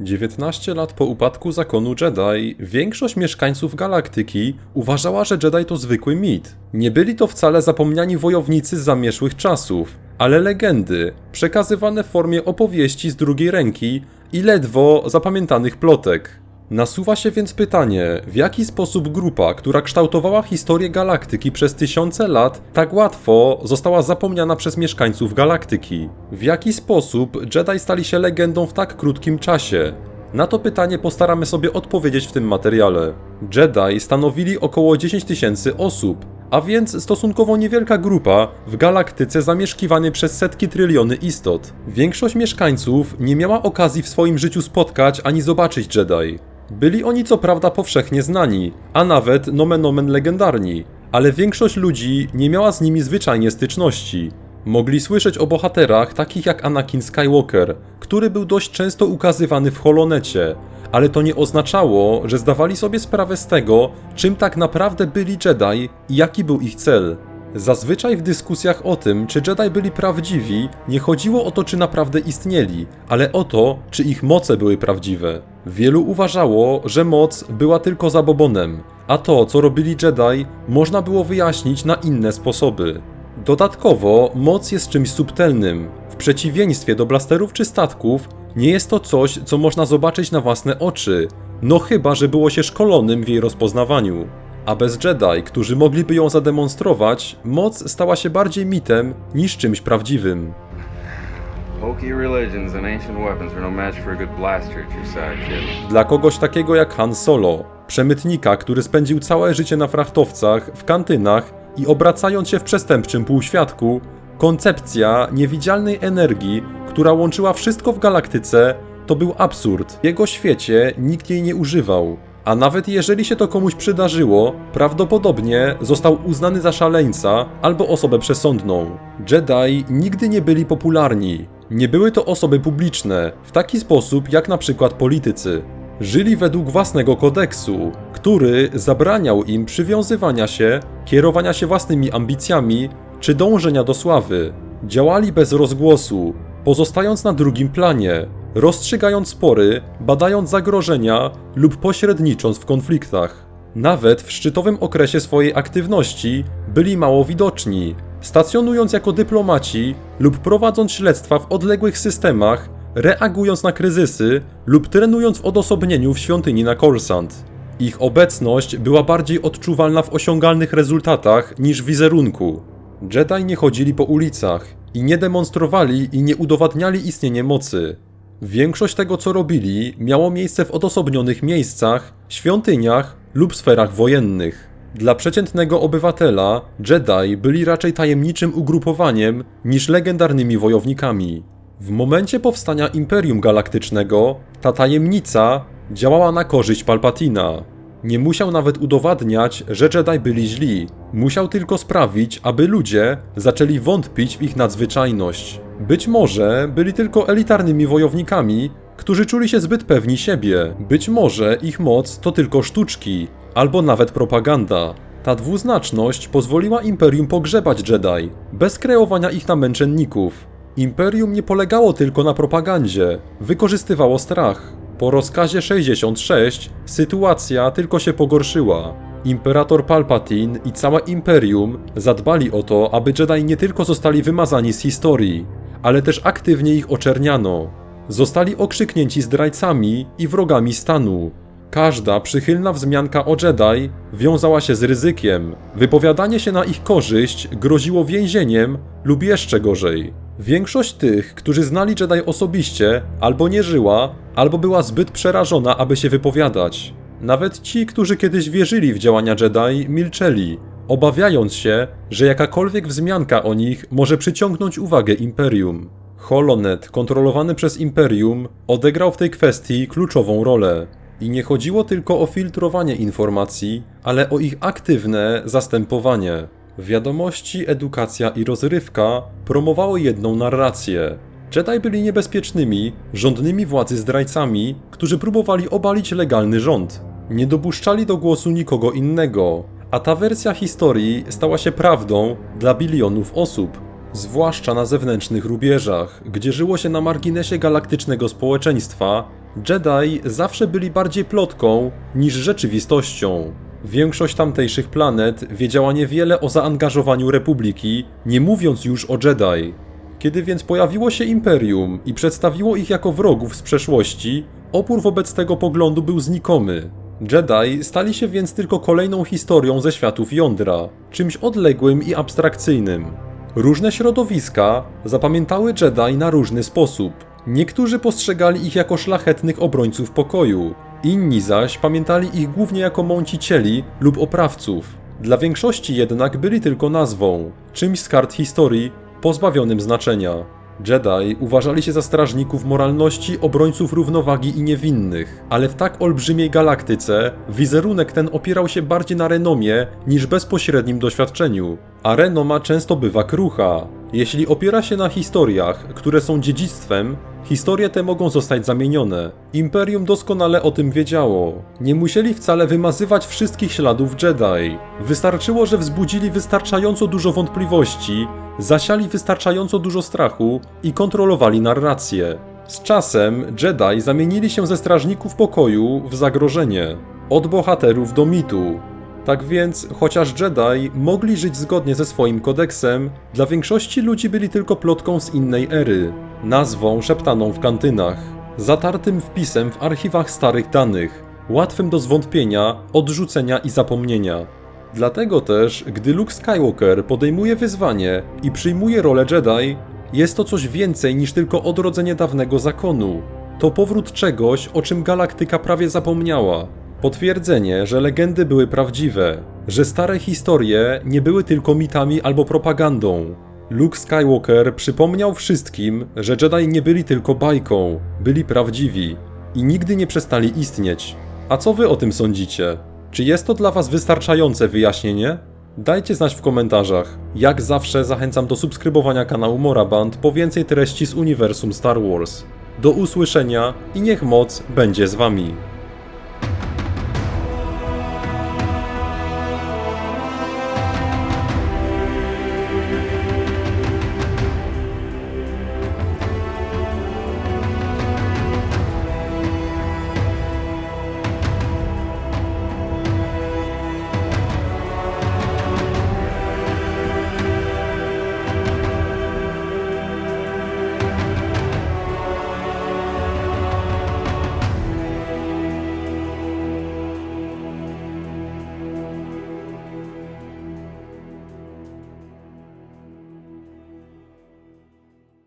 19 lat po upadku zakonu Jedi, większość mieszkańców galaktyki uważała, że Jedi to zwykły mit. Nie byli to wcale zapomniani wojownicy z zamierzchłych czasów, ale legendy, przekazywane w formie opowieści z drugiej ręki i ledwo zapamiętanych plotek. Nasuwa się więc pytanie, w jaki sposób grupa, która kształtowała historię galaktyki przez tysiące lat, tak łatwo została zapomniana przez mieszkańców galaktyki? W jaki sposób Jedi stali się legendą w tak krótkim czasie? Na to pytanie postaramy sobie odpowiedzieć w tym materiale. Jedi stanowili około 10 tysięcy osób, a więc stosunkowo niewielka grupa w galaktyce zamieszkiwanej przez setki tryliony istot. Większość mieszkańców nie miała okazji w swoim życiu spotkać ani zobaczyć Jedi. Byli oni co prawda powszechnie znani, a nawet nomen omen legendarni, ale większość ludzi nie miała z nimi zwyczajnie styczności. Mogli słyszeć o bohaterach takich jak Anakin Skywalker, który był dość często ukazywany w Holonecie, ale to nie oznaczało, że zdawali sobie sprawę z tego, czym tak naprawdę byli Jedi i jaki był ich cel. Zazwyczaj w dyskusjach o tym, czy Jedi byli prawdziwi, nie chodziło o to, czy naprawdę istnieli, ale o to, czy ich moce były prawdziwe. Wielu uważało, że moc była tylko zabobonem, a to, co robili Jedi, można było wyjaśnić na inne sposoby. Dodatkowo, moc jest czymś subtelnym. W przeciwieństwie do blasterów czy statków, nie jest to coś, co można zobaczyć na własne oczy, no chyba, że było się szkolonym w jej rozpoznawaniu. A bez Jedi, którzy mogliby ją zademonstrować, moc stała się bardziej mitem niż czymś prawdziwym. No. Dla kogoś takiego jak Han Solo, przemytnika, który spędził całe życie na frachtowcach, w kantynach i obracając się w przestępczym półświadku, koncepcja niewidzialnej energii, która łączyła wszystko w galaktyce, to był absurd. W jego świecie nikt jej nie używał. A nawet jeżeli się to komuś przydarzyło, prawdopodobnie został uznany za szaleńca albo osobę przesądną. Jedi nigdy nie byli popularni. Nie były to osoby publiczne, w taki sposób jak na przykład politycy. Żyli według własnego kodeksu, który zabraniał im przywiązywania się, kierowania się własnymi ambicjami czy dążenia do sławy. Działali bez rozgłosu, pozostając na drugim planie, rozstrzygając spory, badając zagrożenia lub pośrednicząc w konfliktach. Nawet w szczytowym okresie swojej aktywności byli mało widoczni, stacjonując jako dyplomaci lub prowadząc śledztwa w odległych systemach, reagując na kryzysy lub trenując w odosobnieniu w świątyni na Korsant. Ich obecność była bardziej odczuwalna w osiągalnych rezultatach niż w wizerunku. Jedi nie chodzili po ulicach i nie demonstrowali i nie udowadniali istnienie mocy. Większość tego, co robili, miało miejsce w odosobnionych miejscach, świątyniach lub sferach wojennych. Dla przeciętnego obywatela Jedi byli raczej tajemniczym ugrupowaniem niż legendarnymi wojownikami. W momencie powstania Imperium Galaktycznego ta tajemnica działała na korzyść Palpatina. Nie musiał nawet udowadniać, że Jedi byli źli. Musiał tylko sprawić, aby ludzie zaczęli wątpić w ich nadzwyczajność. Być może byli tylko elitarnymi wojownikami, którzy czuli się zbyt pewni siebie. Być może ich moc to tylko sztuczki, albo nawet propaganda. Ta dwuznaczność pozwoliła Imperium pogrzebać Jedi, bez kreowania ich na męczenników. Imperium nie polegało tylko na propagandzie, wykorzystywało strach. Po rozkazie 66 sytuacja tylko się pogorszyła. Imperator Palpatine i całe Imperium zadbali o to, aby Jedi nie tylko zostali wymazani z historii, ale też aktywnie ich oczerniano. Zostali okrzyknięci zdrajcami i wrogami stanu. Każda przychylna wzmianka o Jedi wiązała się z ryzykiem. Wypowiadanie się na ich korzyść groziło więzieniem lub jeszcze gorzej. Większość tych, którzy znali Jedi osobiście, albo nie żyła, albo była zbyt przerażona, aby się wypowiadać. Nawet ci, którzy kiedyś wierzyli w działania Jedi, milczeli, obawiając się, że jakakolwiek wzmianka o nich może przyciągnąć uwagę Imperium. Holonet, kontrolowany przez Imperium, odegrał w tej kwestii kluczową rolę. I nie chodziło tylko o filtrowanie informacji, ale o ich aktywne zastępowanie. Wiadomości, edukacja i rozrywka promowały jedną narrację. Jedi byli niebezpiecznymi, rządnymi władzy zdrajcami, którzy próbowali obalić legalny rząd. Nie dopuszczali do głosu nikogo innego, a ta wersja historii stała się prawdą dla bilionów osób. Zwłaszcza na zewnętrznych rubieżach, gdzie żyło się na marginesie galaktycznego społeczeństwa, Jedi zawsze byli bardziej plotką niż rzeczywistością. Większość tamtejszych planet wiedziała niewiele o zaangażowaniu Republiki, nie mówiąc już o Jedi. Kiedy więc pojawiło się Imperium i przedstawiło ich jako wrogów z przeszłości, opór wobec tego poglądu był znikomy. Jedi stali się więc tylko kolejną historią ze światów jądra, czymś odległym i abstrakcyjnym. Różne środowiska zapamiętały Jedi na różny sposób. Niektórzy postrzegali ich jako szlachetnych obrońców pokoju, inni zaś pamiętali ich głównie jako mącicieli lub oprawców. Dla większości jednak byli tylko nazwą, czymś z kart historii pozbawionym znaczenia. Jedi uważali się za strażników moralności, obrońców równowagi i niewinnych, ale w tak olbrzymiej galaktyce wizerunek ten opierał się bardziej na renomie niż bezpośrednim doświadczeniu, a renoma często bywa krucha. Jeśli opiera się na historiach, które są dziedzictwem, historie te mogą zostać zamienione. Imperium doskonale o tym wiedziało. Nie musieli wcale wymazywać wszystkich śladów Jedi. Wystarczyło, że wzbudzili wystarczająco dużo wątpliwości, zasiali wystarczająco dużo strachu i kontrolowali narrację. Z czasem Jedi zamienili się ze strażników pokoju w zagrożenie, od bohaterów do mitu. Tak więc, chociaż Jedi mogli żyć zgodnie ze swoim kodeksem, dla większości ludzi byli tylko plotką z innej ery, nazwą szeptaną w kantynach, zatartym wpisem w archiwach starych danych, łatwym do zwątpienia, odrzucenia i zapomnienia. Dlatego też, gdy Luke Skywalker podejmuje wyzwanie i przyjmuje rolę Jedi, jest to coś więcej niż tylko odrodzenie dawnego zakonu. To powrót czegoś, o czym galaktyka prawie zapomniała. Potwierdzenie, że legendy były prawdziwe, że stare historie nie były tylko mitami albo propagandą. Luke Skywalker przypomniał wszystkim, że Jedi nie byli tylko bajką, byli prawdziwi i nigdy nie przestali istnieć. A co wy o tym sądzicie? Czy jest to dla was wystarczające wyjaśnienie? Dajcie znać w komentarzach. Jak zawsze zachęcam do subskrybowania kanału Moraband po więcej treści z uniwersum Star Wars. Do usłyszenia i niech moc będzie z wami.